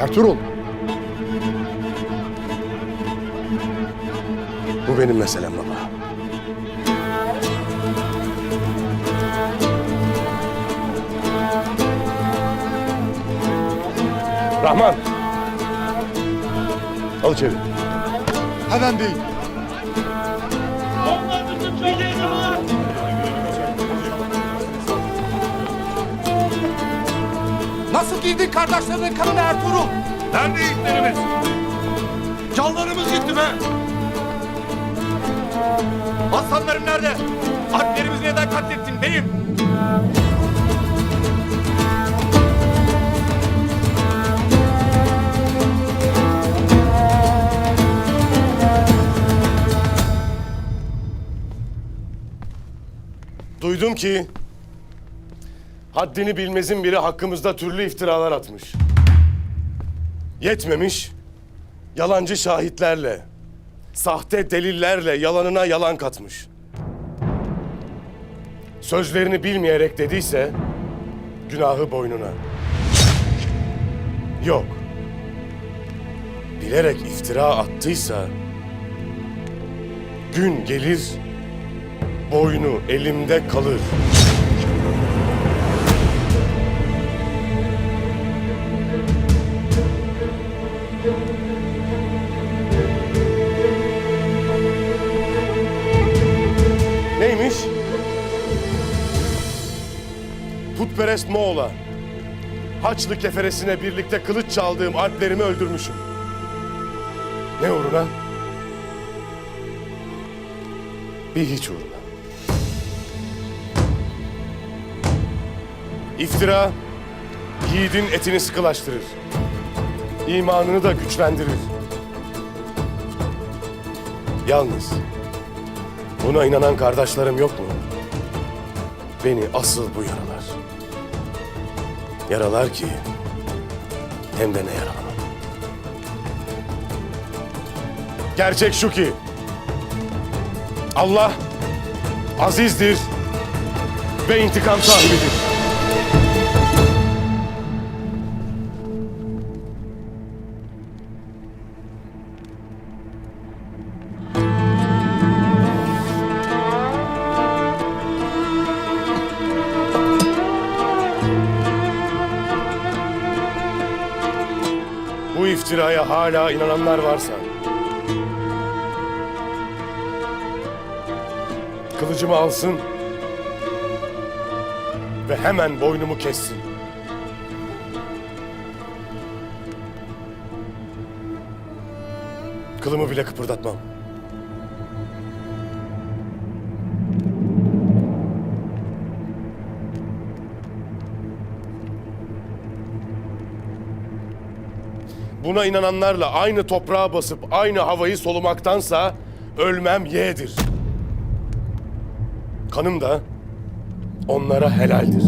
Ertuğrul. Bu benim meselem baba. Rahman. Al içeri. Hemen bey. Girdin kardeşlerinin kanına Ertuğrul? Nerede yiğitlerimiz? Canlarımız gitti be. Aslanlarım nerede? Alplerimizi neden katlettin beyim? Duydum ki haddini bilmezin biri hakkımızda türlü iftiralar atmış. Yetmemiş, yalancı şahitlerle, sahte delillerle yalanına yalan katmış. Sözlerini bilmeyerek dediyse günahı boynuna. Yok. Bilerek iftira attıysa gün gelir boynu elimde kalır. Neymiş? Putperest Moğol'a, Haçlı keferesine birlikte kılıç çaldığım alplerimi öldürmüşüm. Ne uğruna? Bir hiç uğruna. İftira, yiğidin etini sıkılaştırır. İmanını da güçlendirir. Yalnız, buna inanan kardeşlerim yok mu? Beni asıl bu yaralar. Yaralar ki, hem de ne yaralamam. Gerçek şu ki, Allah azizdir ve intikam sahibidir. İftiraya hala inananlar varsa kılıcımı alsın ve hemen boynumu kessin. Kılımı bile kıpırdatmam. Buna inananlarla aynı toprağa basıp aynı havayı solumaktansa ölmem yeğdir. Kanım da onlara helaldir.